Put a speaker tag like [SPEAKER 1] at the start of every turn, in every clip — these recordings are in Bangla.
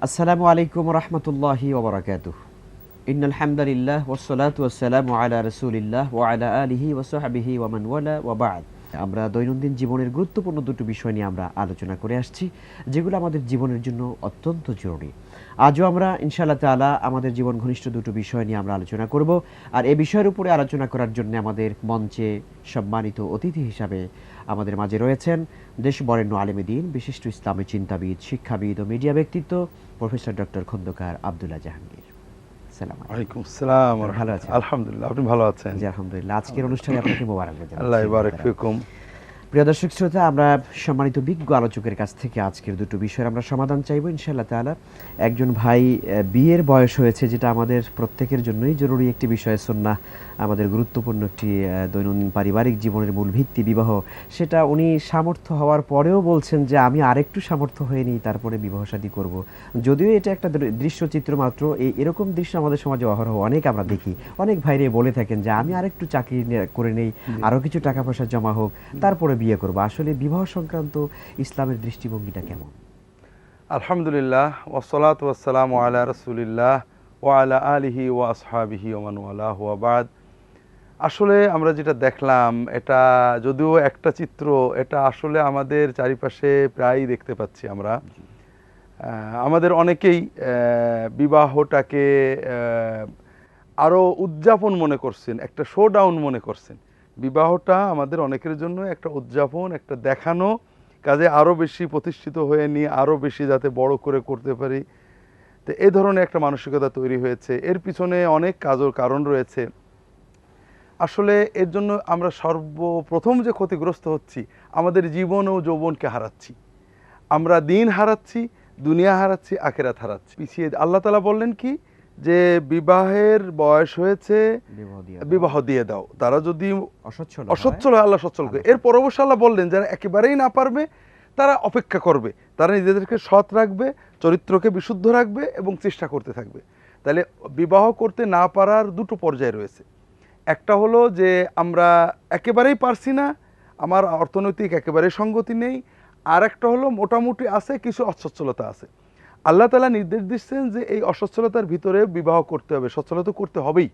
[SPEAKER 1] আসসালামু আলাইকুম রহমতুল্লাহি ওবরাকাতুহ ইন্নাল হামদালিল্লাহ ওয়াসসালাতু ওয়াসসালামু আলা রাসূলিল্লাহ ওয়া আলা আলিহি ওয়া সাহবিহি ওয়া মান ওয়ালা ওয়া বা'দ আমরা দৈনন্দিন জীবনের গুরুত্বপূর্ণ দুটো বিষয় নিয়ে আমরা আলোচনা করে আসছি, যেগুলো আমাদের জীবনের জন্য অত্যন্ত জরুরি। আজও আমরা, ইনশাআল্লাহ তাআলা, আমাদের জীবন ঘনিষ্ঠ দুটো বিষয় নিয়ে আমরা আলোচনা করব, আর এ বিষয়ের উপরে আলোচনা করার জন্য আমাদের মঞ্চে সম্মানিত অতিথি হিসাবে আমাদের মাঝে রয়েছেন দেশ বরেণ্য আলেমেদিন বিশিষ্ট ইসলামী চিন্তাবিদ, শিক্ষাবিদ ও মিডিয়া ব্যক্তিত্ব প্রফেসর ডক্টর খন্দকার আবদুল্লাহ জাহাঙ্গীর। আলাইকুম।
[SPEAKER 2] আসসালাম
[SPEAKER 1] ভালো। আছেন?
[SPEAKER 2] আলহামদুলিল্লাহ আপনি ভালো আছেন
[SPEAKER 1] জি আলহামদুলিল্লাহ আজকের অনুষ্ঠানে আপনাকে মোবারক
[SPEAKER 2] আল্লাহ ইবারক ফিকুম
[SPEAKER 1] প্রিয় দর্শক শ্রোতা আমরা সম্মানিত বিজ্ঞ আলোচকের কাছ থেকে আজকের দুটো বিষয়ের আমরা সমাধান চাইব ইনশাআল্লাহ তাআলা। একজন ভাই বিয়ের বয়স হয়েছে যেটা আমাদের প্রত্যেকের জন্যই জরুরি একটি বিষয় সন্না আমাদের গুরুত্বপূর্ণ একটি দৈনন্দিন পারিবারিক জীবনের মূল ভিত্তি বিবাহ। সেটা উনি সামর্থ্য হওয়ার পরেও বলছেন যে আমি আরেকটু সামর্থ্য হয়ে নিই তারপরে বিবাহ শাদী করব। যদিও এটা একটা দৃশ্যচিত্র মাত্র এই এরকম দৃশ্য আমাদের সমাজে অহরহ অনেক আমরা দেখি। অনেক ভাইরে বলে থাকেন যে আমি আরেকটু চাকরি করে নেই আরও কিছু টাকা পয়সা জমা হোক তারপরে বিয়ে করব। আসলে বিবাহ সংক্রান্ত ইসলামের দৃষ্টিভঙ্গিটা কেমন?
[SPEAKER 2] আলহামদুলিল্লাহ ওয়াসসালাত ওয়াসসালামু আলা রাসূলিল্লাহ ওয়া আলা আলিহি ওয়া আসহাবিহি মান বাদ। আসলে আমরা যেটা দেখলাম এটা যদিও একটা চিত্র এটা আসলে আমাদের চারিপাশে প্রায়ই দেখতে পাচ্ছি আমরা। আমাদের অনেকেই বিবাহটাকে আরও উদযাপন মনে করছেন একটা শো ডাউন মনে করছেন। বিবাহটা আমাদের অনেকের জন্য একটা উদযাপন, একটা দেখানো, কাজে আরও বেশি প্রতিষ্ঠিত হয়ে নিয়ে আরও বেশি যাতে বড় করে করতে পারি। তো এই ধরনের একটা মানসিকতা তৈরি হয়েছে। এর পিছনে অনেক কাজের কারণ রয়েছে। আসলে এর জন্য আমরা সর্বপ্রথম যে ক্ষতিগ্রস্ত হচ্ছি, আমাদের জীবন ও যৌবনকে হারাচ্ছি। আমরা দিন হারাচ্ছি, দুনিয়া হারাচ্ছি, আখেরাত হারাচ্ছি। পিছিয়ে আল্লাহ তালা বললেন কি? যে বিবাহের বয়স হয়েছে
[SPEAKER 1] বিবাহ দিয়ে
[SPEAKER 2] দাও। তারা যদি
[SPEAKER 1] অসচ্ছল
[SPEAKER 2] অসচ্ছল হয় আল্লাহ সচ্ছল করে। এর পরবর্তী আল্লাহ বললেন যারা একেবারেই না পারবে তারা অপেক্ষা করবে। তারা নিজেদেরকে সৎ রাখবে চরিত্রকে বিশুদ্ধ রাখবে এবং চেষ্টা করতে থাকবে। তাহলে বিবাহ করতে না পারার দুটো পর্যায় রয়েছে। একটা হলো যে আমরা একেবারেই পারছি না আমার অর্থনৈতিক একেবারেই সঙ্গতি নেই। আর একটা হলো মোটামুটি আছে কিছু অসচ্ছলতা আছে। আল্লাহ তালা নির্দেশ দিচ্ছেন যে এই অসচ্ছলতার ভিতরে বিবাহ করতে হবে সচ্ছলতা করতে হবেই।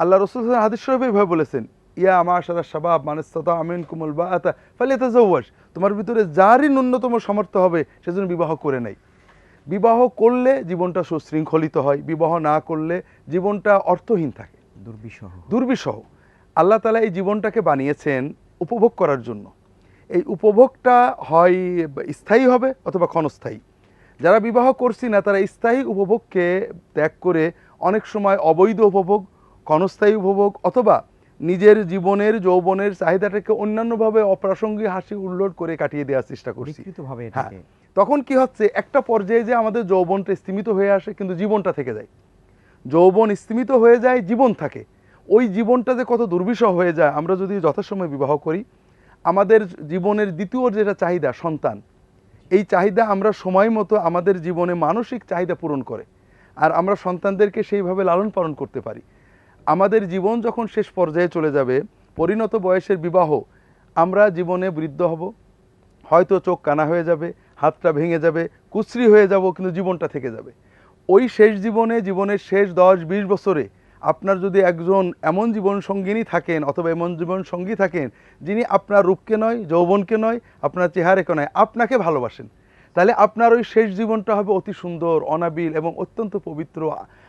[SPEAKER 2] আল্লাহ রসুল হাদিস সাহেব এইভাবে বলেছেন ইয়া আমার সারা শাবাব মানস্তাতা আমিন কুমল বা আতা ফালে তাজাওয়াজ তোমার ভিতরে যারই ন্যূনতম সামর্থ্য হবে সেজন্য বিবাহ করে নেই বিবাহ করলে জীবনটা সুশৃঙ্খলিত হয় বিবাহ না করলে জীবনটা অর্থহীন থাকে।
[SPEAKER 1] দুর্বিষহ।
[SPEAKER 2] দুর্বিষহ। আল্লাহ তালা এই জীবনটাকে বানিয়েছেন উপভোগ করার জন্য। এই উপভোগটা হয় স্থায়ী হবে অথবা ক্ষণস্থায়ী। যারা বিবাহ করছি না তারা স্থায়ী উপভোগকে ত্যাগ করে অনেক সময় অবৈধ উপভোগ ক্ষণস্থায়ী উপভোগ অথবা নিজের জীবনের যৌবনের চাহিদাটাকে অন্যান্যভাবে অপ্রাসঙ্গিক হাসি উল্লোড করে কাটিয়ে দেওয়ার চেষ্টা করছি। হ্যাঁ তখন কি হচ্ছে একটা পর্যায়ে যে আমাদের যৌবনটা স্তীমিত হয়ে আসে কিন্তু জীবনটা থেকে যায়। যৌবন স্তীমিত হয়ে যায় জীবন থাকে। ওই জীবনটা যে কত দুর্বিষহ হয়ে যায় আমরা যদি যথাসময়ে বিবাহ করি আমাদের জীবনের দ্বিতীয় যেটা চাহিদা সন্তান এই চাহিদা আমরা সময় মতো আমাদের জীবনে মানসিক চাহিদা পূরণ করে আর আমরা সন্তানদেরকে সেইভাবে লালন পালন করতে পারি। আমাদের জীবন যখন শেষ পর্যায়ে চলে যাবে, পরিণত বয়সের বিবাহ, আমরা জীবনে বৃদ্ধ হব। হয়তো চোখ কানা হয়ে যাবে, হাতটা ভেঙে যাবে কুচরি হয়ে যাব, কিন্তু জীবনটা থেকে যাবে। ওই শেষ জীবনে, জীবনের শেষ দশ বিশ বছরে আপনার যদি একজন এমন জীবন সঙ্গিনী থাকেন অথবা এমন জীবন সঙ্গী থাকেন, যিনি আপনার রূপকে নয়, যৌবনকে নয়, আপনার চেহারাকে নয়, আপনাকে ভালোবাসেন। তাহলে আপনার ওই শেষ জীবনটা হবে অতি সুন্দর, অনাবিল এবং অত্যন্ত পবিত্র,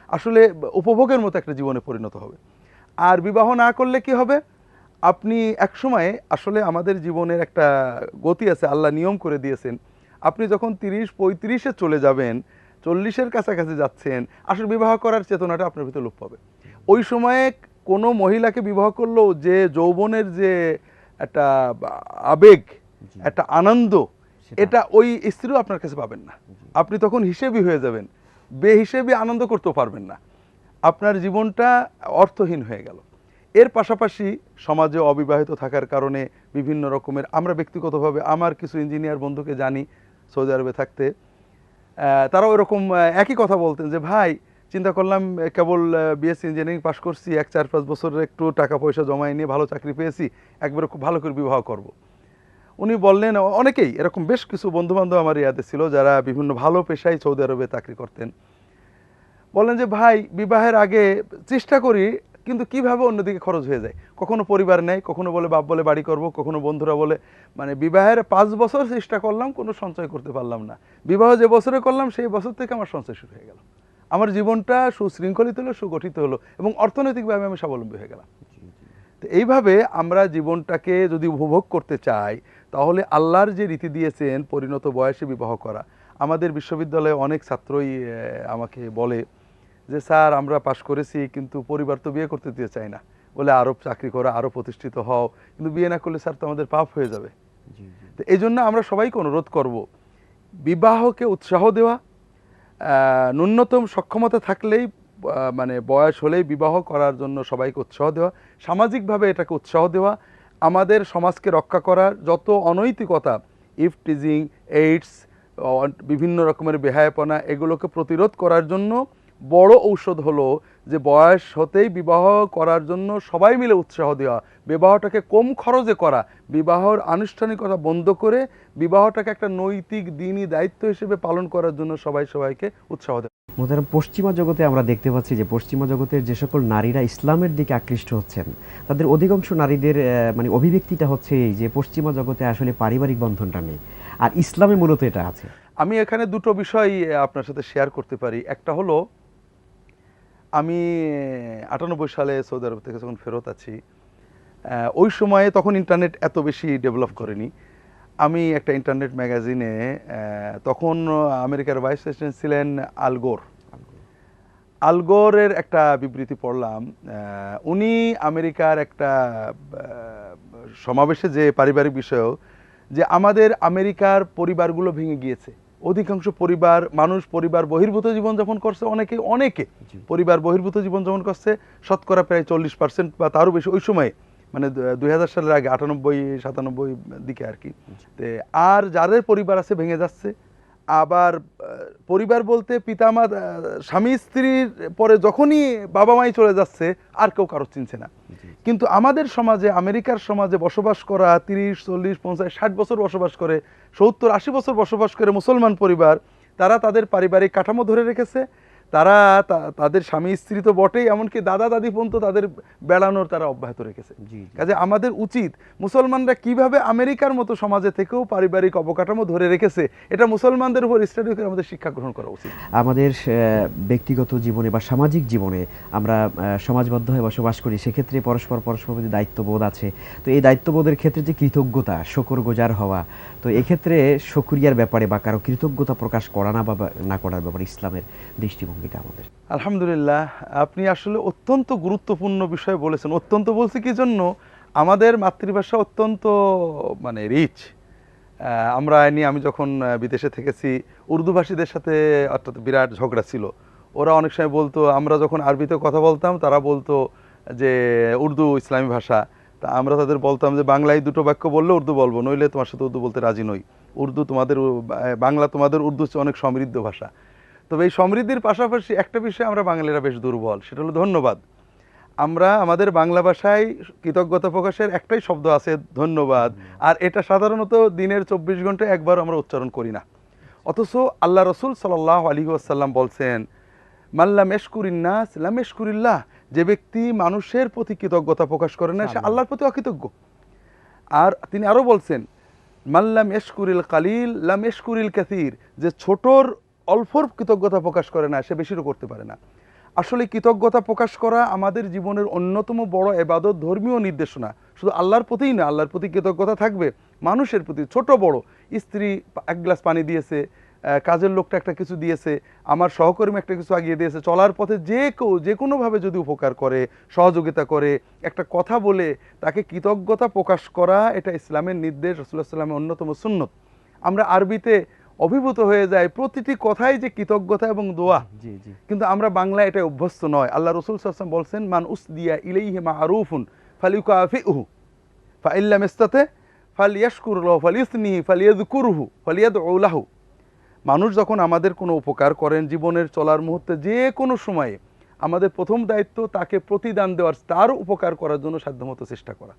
[SPEAKER 2] আসলে উপভোগের মতো একটা জীবনে পরিণত হবে। আর বিবাহ না করলে কি হবে? আপনি এক সময়ে আসলে আমাদের জীবনের একটা গতি আছে, আল্লাহ নিয়ম করে দিয়েছেন। আপনি যখন তিরিশ, পঁয়ত্রিশে চলে যাবেন, চল্লিশের কাছাকাছি যাচ্ছেন, আসলে বিবাহ করার চেতনাটা আপনার ভিতরে লোপ পাবে ওই সময়ে কোনো মহিলাকে বিবাহ করলেও যে যৌবনের যে একটা আবেগ একটা আনন্দ এটা ওই স্ত্রীও আপনার কাছে পাবেন না। আপনি তখন হিসেবি হয়ে যাবেন। বেহিসেবি আনন্দ করতেও পারবেন না। আপনার জীবনটা অর্থহীন হয়ে গেল। এর পাশাপাশি সমাজে অবিবাহিত থাকার কারণে বিভিন্ন রকমের আমরা ব্যক্তিগতভাবে আমার কিছু ইঞ্জিনিয়ার বন্ধুকে জানি সৌদি আরবে থাকতে তারা আহ, একই কথা বলতেন যে ভাই চিন্তা করলাম কেবল বিএসসি ইঞ্জিনিয়ারিং পাশ করছি, এক চার পাঁচ বছরের একটু টাকা পয়সা জমায় নিয়ে ভালো চাকরি পেয়েছি, একবারে খুব ভালো করে বিবাহ করব। উনি বললেন অনেকেই, এরকম বেশ কিছু বন্ধু বান্ধব আমার ইয়াতে ছিল যারা বিভিন্ন ভালো পেশায় সৌদি আরবে চাকরি করতেন। বললেন যে, ভাই, বিবাহের আগে চেষ্টা করি, কিন্তু কীভাবে অন্যদিকে খরচ হয়ে যায়? কখনো পরিবার নেই কখনো বলে বাপ বলে বাড়ি করব, কখনো বন্ধুরা বলে মানে বিবাহের পাঁচ বছর চেষ্টা করলাম, কোনো সঞ্চয় করতে পারলাম না। বিবাহ যে বছরে করলাম, সেই বছর থেকে আমার সঞ্চয় শুরু হয়ে গেল। আমার জীবনটা সুশৃঙ্খলিত হলো সুগঠিত হলো এবং অর্থনৈতিকভাবে আমি স্বাবলম্বী হয়ে গেলাম। তো এইভাবে আমরা জীবনটাকে যদি উপভোগ করতে চাই তাহলে আল্লাহর যে রীতি দিয়েছেন পরিণত বয়সে বিবাহ করা আমাদের বিশ্ববিদ্যালয়ে অনেক ছাত্রই আমাকে বলে যে স্যার আমরা পাশ করেছি কিন্তু পরিবার তো বিয়ে করতে দিতে চাই না। বলে আরও চাকরি করো আরও প্রতিষ্ঠিত হও কিন্তু বিয়ে না করলে স্যার তো আমাদের পাপ হয়ে যাবে। তো এই জন্য আমরা সবাইকে অনুরোধ করব বিবাহকে উৎসাহ দেওয়া ন্যূনতম সক্ষমতা থাকলেই মানে বয়স হলেই বিবাহ করার জন্য সবাইকে উৎসাহ দেওয়া, সামাজিকভাবে এটাকে উৎসাহ দেওয়া, আমাদের সমাজকে রক্ষা করার যত অনৈতিকতা ইফটিজিং এইডস বিভিন্ন রকমের বেহায়াপনা, এগুলোকে প্রতিরোধ করার জন্য বড় ঔষধ হলো যে বয়স হতেই বিবাহ করার জন্য সবাই মিলে উৎসাহ দেওয়া বিবাহটাকে কম খরচে করা বিবাহর আনুষ্ঠানিকতা বন্ধ করে বিবাহটাকে একটা নৈতিক দিনই দায়িত্ব হিসেবে পালন করার জন্য সবাই সবাইকে উৎসাহ দেওয়া।
[SPEAKER 1] মোতারাম পশ্চিমা জগতে আমরা দেখতে পাচ্ছি যে পশ্চিমা জগতের যে সকল নারীরা ইসলামের দিকে আকৃষ্ট হচ্ছেন তাদের অধিকাংশ নারীদের মানে অভিব্যক্তিটা হচ্ছে এই যে পশ্চিমা জগতে আসলে পারিবারিক বন্ধনটা নেই আর ইসলামে মূলত এটা আছে।
[SPEAKER 2] আমি এখানে দুটো বিষয় আপনার সাথে শেয়ার করতে পারি। একটা হলো আমি আটানব্বই সালে সৌদি আরব থেকে যখন ফেরত আছি ওই সময়ে তখন ইন্টারনেট এত বেশি ডেভেলপ করেনি। আমি একটা ইন্টারনেট ম্যাগাজিনে তখন আমেরিকার ভাইস প্রেসিডেন্ট ছিলেন আলগোর আলগোরের একটা বিবৃতি পড়লাম উনি আমেরিকার একটা সমাবেশে যে পারিবারিক বিষয়, যে আমাদের আমেরিকার পরিবারগুলো ভেঙে গিয়েছে। অধিকাংশ পরিবার মানুষ পরিবার বহির্ভূত জীবনযাপন করছে অনেকে অনেকে পরিবার বহির্ভূত জীবনযাপন করছে শতকরা প্রায় চল্লিশ পার্সেন্ট বা তারও বেশি ওই সময়ে মানে দুই হাজার সালের আগে আটানব্বই সাতানব্বই দিকে আর কি। আর যাদের পরিবার আছে ভেঙে যাচ্ছে আবার পরিবার বলতে পিতামা স্বামী স্ত্রীর পরে যখনই বাবা মাই চলে যাচ্ছে আর কেউ কারও চিনছে না। কিন্তু আমাদের সমাজে আমেরিকার সমাজে বসবাস করা তিরিশ চল্লিশ পঞ্চাশ ষাট বছর বসবাস করে সত্তর আশি বছর বসবাস করে মুসলমান পরিবার তারা তাদের পারিবারিক কাঠামো ধরে রেখেছে তারা তাদের স্বামী স্ত্রী তো বটেই এমনকি দাদা দাদি পর্যন্ত তাদের বেড়ানোর তারা অব্যাহত রেখেছে। কাজে আমাদের উচিত মুসলমানরা কীভাবে আমেরিকার মতো সমাজে থেকেও পারিবারিক অবকাঠামো ধরে রেখেছে এটা মুসলমানদের উপর স্টাডি করে আমাদের শিক্ষা গ্রহণ করা উচিত।
[SPEAKER 1] আমাদের ব্যক্তিগত জীবনে বা সামাজিক জীবনে আমরা সমাজবদ্ধ হয়ে বসবাস করি সেক্ষেত্রে পরস্পর পরস্পর প্রতি দায়িত্ববোধ আছে। তো এই দায়িত্ববোধের ক্ষেত্রে যে কৃতজ্ঞতা শকর গোজার হওয়া তো এক্ষেত্রে শকুরিয়ার ব্যাপারে বা কারও কৃতজ্ঞতা প্রকাশ করা না বা না করার ব্যাপারে ইসলামের দৃষ্টিভঙ্গিটা আমাদের।
[SPEAKER 2] আলহামদুলিল্লাহ, আপনি আসলে অত্যন্ত গুরুত্বপূর্ণ বিষয় বলেছেন। অত্যন্ত বলছি কি জন্য? আমাদের মাতৃভাষা অত্যন্ত মানে রিচ আমরা নিয়ে আমি যখন বিদেশে থেকেছি, উর্দুভাষীদের সাথে অর্থাৎ বিরাট ঝগড়া ছিল। ওরা অনেক সময় বলতো, আমরা যখন আরবিতে কথা বলতাম, তারা বলতো যে, উর্দু ইসলামী ভাষা। তা আমরা তাদের বলতাম যে বাংলায় দুটো বাক্য বললে উর্দু বলব, নইলে তোমার সাথে উর্দু বলতে রাজি নই। উর্দু তোমাদের বাংলা তোমাদের উর্দু হচ্ছে অনেক সমৃদ্ধ ভাষা। তবে এই সমৃদ্ধির পাশাপাশি একটা বিষয়ে আমরা বাঙালিরা বেশ দুর্বল, সেটা হলো ধন্যবাদ। আমরা আমাদের বাংলা ভাষায় কৃতজ্ঞতা প্রকাশের একটাই শব্দ আছে ধন্যবাদ। আর এটা সাধারণত দিনের চব্বিশ ঘণ্টা একবার আমরা উচ্চারণ করি না। অথচ আল্লাহ রসুল সাল্লাহ আলী আসাল্লাম বলছেন মাল্লা এশকুরিন্নাস লাম এশকুরিল্লাহ যে ব্যক্তি মানুষের প্রতি কৃতজ্ঞতা প্রকাশ করে না সে
[SPEAKER 1] আল্লাহ।
[SPEAKER 2] আল্লাহর প্রতি অকৃতজ্ঞ আর তিনি আরও বলছেন মাল্লাম এশকুরিল কালিল লাম এশকুরিল কাসির যে ছোটর অল্পর কৃতজ্ঞতা প্রকাশ করে না সে বেশিরও করতে পারে না। আসলে কৃতজ্ঞতা প্রকাশ করা আমাদের জীবনের অন্যতম বড় এবাদত ধর্মীয় নির্দেশনা। শুধু আল্লাহর প্রতিই না আল্লাহর প্রতি কৃতজ্ঞতা থাকবে মানুষের প্রতি। ছোট বড় স্ত্রী এক গ্লাস পানি দিয়েছে কাজের লোকটা একটা কিছু দিয়েছে আমার সহকর্মী একটা কিছু আগিয়ে দিয়েছে চলার পথে যে কেউ যে কোনোভাবে যদি উপকার করে সহযোগিতা করে একটা কথা বলে তাকে কৃতজ্ঞতা প্রকাশ করা এটা ইসলামের নির্দেশ রসুল্লাহ সাল্লামের অন্যতম সুন্নত। আমরা আরবিতে অভিভূত হয়ে যাই প্রতিটি কথাই যে কৃতজ্ঞতা এবং দোয়া।
[SPEAKER 1] জি জি
[SPEAKER 2] কিন্তু আমরা বাংলায় এটা অভ্যস্ত নয়। আল্লাহ রসুল সাল্লাম বলছেন মান উস দিয়া ইলাইহি মা আরুফুন ফালিউকাফিউহু ফাইল্লাম ইস্তাতে ফালিয়াশকুরুল্লাহ ফালিউসনিহি ফালিয়াযকুরহু ফালিয়াদউলাহু। মানুষ যখন আমাদের কোনো উপকার করেন জীবনের চলার মুহূর্তে যে কোনো সময়ে, আমাদের প্রথম দায়িত্ব তাকে প্রতিদান দেওয়ার, তার উপকার করার জন্য সাধ্যমতো চেষ্টা করা।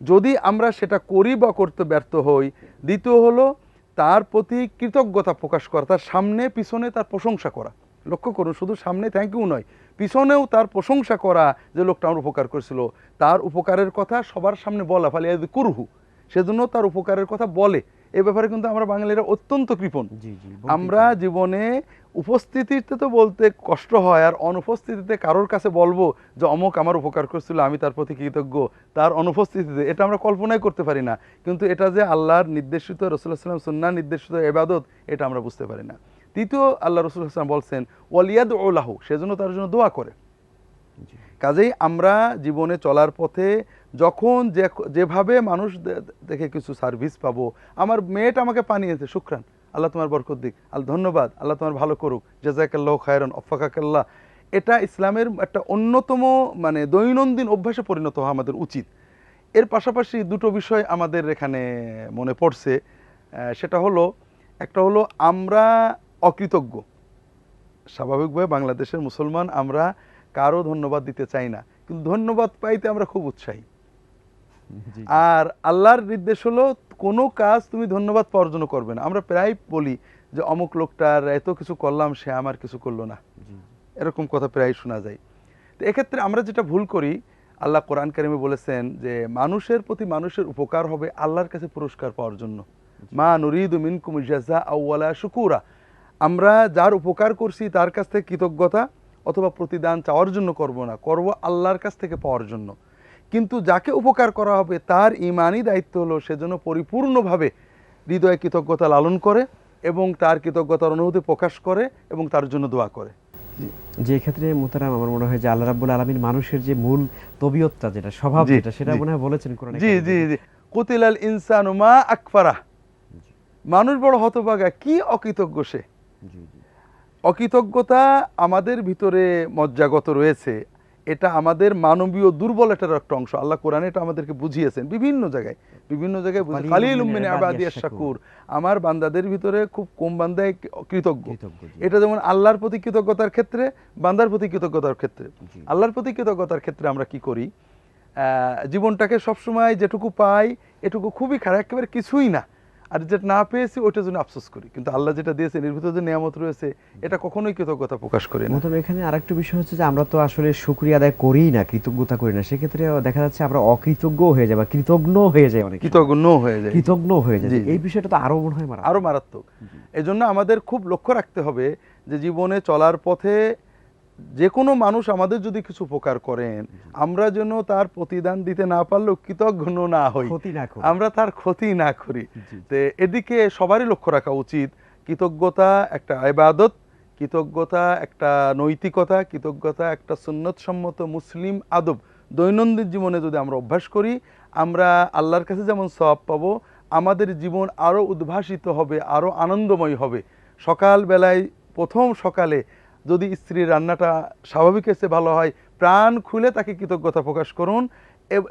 [SPEAKER 2] যদি আমরা সেটা করি বা করতে ব্যর্থ হই, দ্বিতীয় হলো তার প্রতি কৃতজ্ঞতা প্রকাশ করা, তার সামনে, পিছনে তার প্রশংসা করা। লক্ষ্য করুন, শুধু সামনে থ্যাংক ইউ নয়, পিছনেও তার প্রশংসা করা যে লোকটা আমার উপকার করেছিল। তার উপকারের কথা সবার সামনে বলা, ফালে কুরহু সেজন্য তার উপকারের কথা বলে। এ ব্যাপারে কিন্তু আমরা বাঙালিরা অত্যন্ত কৃপণ। আমরা জীবনে উপস্থিতিতে তো বলতে কষ্ট হয় আর অনুপস্থিতিতে কারোর কাছে বলব যে অমুক আমার উপকার করছিল আমি তার প্রতি কৃতজ্ঞ। তার অনুপস্থিতিতে এটা আমরা কল্পনাই করতে পারি না। কিন্তু এটা যে আল্লাহর নির্দেশিত রসুল্লাহ সাল্লাম সুন্না নির্দেশিত এবাদত এটা আমরা বুঝতে পারি না। তৃতীয় আল্লাহ রসুল্লাহ সাল্লাম বলছেন ওয়ালিয়াদ ওলাহু সেজন্য তার জন্য দোয়া করে। কাজেই আমরা জীবনে চলার পথে যখন যে যেভাবে মানুষ দেখে কিছু সার্ভিস পাবো, আমার মেয়েটা আমাকে পানিয়েছে, শুক্রান, আল্লাহ তোমার বরকত দিক আল্লাহ ধন্যবাদ, আল্লাহ তোমার ভালো করুক, জাজাকাল্লাহ খায়রন অফাকাকাল্লাহ এটা ইসলামের একটা অন্যতম মানে দৈনন্দিন অভ্যাসে পরিণত হওয়া আমাদের উচিত। এর পাশাপাশি দুটো বিষয় আমাদের এখানে মনে পড়ছে সেটা হলো, একটা হলো আমরা অকৃতজ্ঞ। স্বাভাবিকভাবে বাংলাদেশের মুসলমান আমরা কারও ধন্যবাদ দিতে চাই না, কিন্তু ধন্যবাদ পাইতে আমরা খুব উৎসাহী। আর আল্লাহর নির্দেশ হলো কোনো কাজ তুমি ধন্যবাদ পাওয়ার জন্য করবে না। আমরা প্রায় বলি যে অমুক লোকটার এত কিছু করলাম সে আমার কিছু করল না। এরকম কথা প্রায় শোনা যায়। তো এক্ষেত্রে আমরা যেটা ভুল করি আল্লাহ কোরআন কারিমে বলেছেন যে মানুষের প্রতি মানুষের উপকার হবে আল্লাহর কাছে পুরস্কার পাওয়ার জন্য। মা নুরিদু মিনকুম জাযা আউওয়ালা শুকুরা। আমরা যার উপকার করছি তার কাছ থেকে কৃতজ্ঞতা অথবা প্রতিদান চাওয়ার জন্য করব না। করব আল্লাহর কাছ থেকে পাওয়ার জন্য। কিন্তু যাকে উপকার করা হবে তার ইমানই দায়িত্ব হলো সেজন্য পরিপূর্ণভাবে হৃদয়ে কৃতজ্ঞতা লালন করে এবং তার কৃতজ্ঞতার অনুভূতি প্রকাশ করে এবং তার জন্য দোয়া করে।
[SPEAKER 1] যে ক্ষেত্রে মোতারাম আমার মনে হয় যে আল্লাহ রাব্বুল আলামিন মানুষের যে মূল তবিয়তটা যেটা স্বভাব যেটা সেটা মনে হয় বলেছেন কোরআনে
[SPEAKER 2] জি
[SPEAKER 1] কারিমে।
[SPEAKER 2] জি জি। কুতিলাল ইনসানু মা আকফারা মানুষ বড় হতভাগা কি অকৃতজ্ঞ সে?
[SPEAKER 1] জি জি।
[SPEAKER 2] অকৃতজ্ঞতা আমাদের ভিতরে মজ্জাগত রয়েছে। এটা আমাদের মানবীয় দুর্বলতার একটা অংশ। আল্লাহ কোরআনে এটা আমাদেরকে বুঝিয়েছেন বিভিন্ন জায়গায়। বিভিন্ন জায়গায় শাকুর আমার বান্দাদের ভিতরে খুব কম বান্দায় কৃতজ্ঞ।
[SPEAKER 1] কৃতজ্ঞ
[SPEAKER 2] এটা যেমন আল্লাহর প্রতি কৃতজ্ঞতার ক্ষেত্রে বান্দার প্রতি কৃতজ্ঞতার ক্ষেত্রে। আল্লাহর প্রতি কৃতজ্ঞতার ক্ষেত্রে আমরা কি করি? আহ, জীবনটাকে সবসময় যেটুকু পাই এটুকু খুবই খারাপ একেবারে কিছুই না। আর যেটা না পেয়েছি ওইটার জন্য আফসোস করি। কিন্তু আল্লাহ যেটা দিয়েছেন এর ভিতরে যে নিয়ামত রয়েছে এটা কখনোই কৃতজ্ঞতা প্রকাশ করি না।
[SPEAKER 1] মোতাম এখানে আরেকটা বিষয় হচ্ছে যে আমরা তো আসলে শুকরিয়া আদায় করি না কৃতজ্ঞতা করি না। সেক্ষেত্রে দেখা যাচ্ছে আমরা অকৃতজ্ঞ হয়ে যাই বা কৃতজ্ঞ হয়ে যাই অনেক
[SPEAKER 2] কৃতজ্ঞ হয়ে যায়
[SPEAKER 1] কৃতজ্ঞ হয়ে যায় এই বিষয়টা তো আরও মনে হয়
[SPEAKER 2] আরও মারাত্মক। এই জন্য আমাদের খুব লক্ষ্য রাখতে হবে যে জীবনে চলার পথে যে কোনো মানুষ আমাদের যদি কিছু উপকার করেন আমরা যেন তার প্রতিদান দিতে না পারলেও কৃতজ্ঞ না হই।
[SPEAKER 1] না করি।
[SPEAKER 2] আমরা তার ক্ষতি না করি। তো এদিকে সবারই লক্ষ্য রাখা উচিত কৃতজ্ঞতা একটা ইবাদত কৃতজ্ঞতা একটা নৈতিকতা কৃতজ্ঞতা একটা সুন্নতসম্মত মুসলিম আদব। দৈনন্দিন জীবনে যদি আমরা অভ্যাস করি আমরা আল্লাহর কাছে যেমন সব পাবো আমাদের জীবন আরও উদ্ভাসিত হবে আরও আনন্দময় হবে। সকালবেলায় প্রথম সকালে যদি স্ত্রীর রান্নাটা স্বাভাবিক এসে ভালো হয়, প্রাণ খুলে তাকে কৃতজ্ঞতা প্রকাশ করুন।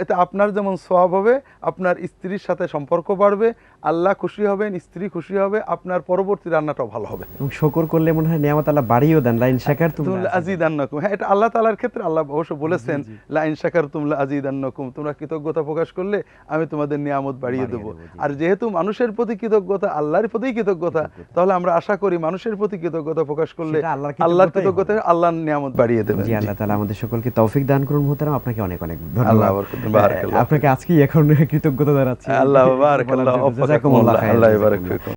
[SPEAKER 2] এতে আপনার যেমন সব হবে, আপনার স্ত্রীর সাথে সম্পর্ক বাড়বে আল্লাহ খুশি হবেন স্ত্রী খুশি হবে আপনার পরবর্তী রান্নাটাও ভালো হবে।
[SPEAKER 1] এবং শকর করলে মনে হয় নিয়ামত আল্লাহ বাড়িয়েও দেন লাইন শাকার তুমি
[SPEAKER 2] তুমলা আজিদান্নাকুম। হ্যাঁ এটা আল্লাহ তাআলার ক্ষেত্রে আল্লাহ অবশ্য বলেছেন লা ইন শাকারতুম লা আজিদান্নাকুম তোমরা কৃতজ্ঞতা প্রকাশ করলে আমি তোমাদের নিয়ামত বাড়িয়ে দেবো। আর যেহেতু মানুষের প্রতি কৃতজ্ঞতা আল্লাহর প্রতি কৃতজ্ঞতা তাহলে আমরা আশা করি মানুষের প্রতি কৃতজ্ঞতা প্রকাশ করলে
[SPEAKER 1] আল্লাহর
[SPEAKER 2] কৃতজ্ঞতা আল্লাহর নিয়ামত বাড়িয়ে দেবেন
[SPEAKER 1] জি আল্লাহ তাআলা আমাদের সকলকে তৌফিক দান করুন মোহতারাম। আপনাকে অনেক অনেক
[SPEAKER 2] আল্লাহ
[SPEAKER 1] ধন্যবাদ
[SPEAKER 2] বরকত
[SPEAKER 1] আপনাকে আজকেই এখন কৃতজ্ঞতা জানাচ্ছি।
[SPEAKER 2] আল্লাহ বারাকাল্লাহ আল্লাহ
[SPEAKER 1] জাযাকুমুল্লাহ
[SPEAKER 2] আল্লাহ বারাক ফিকুম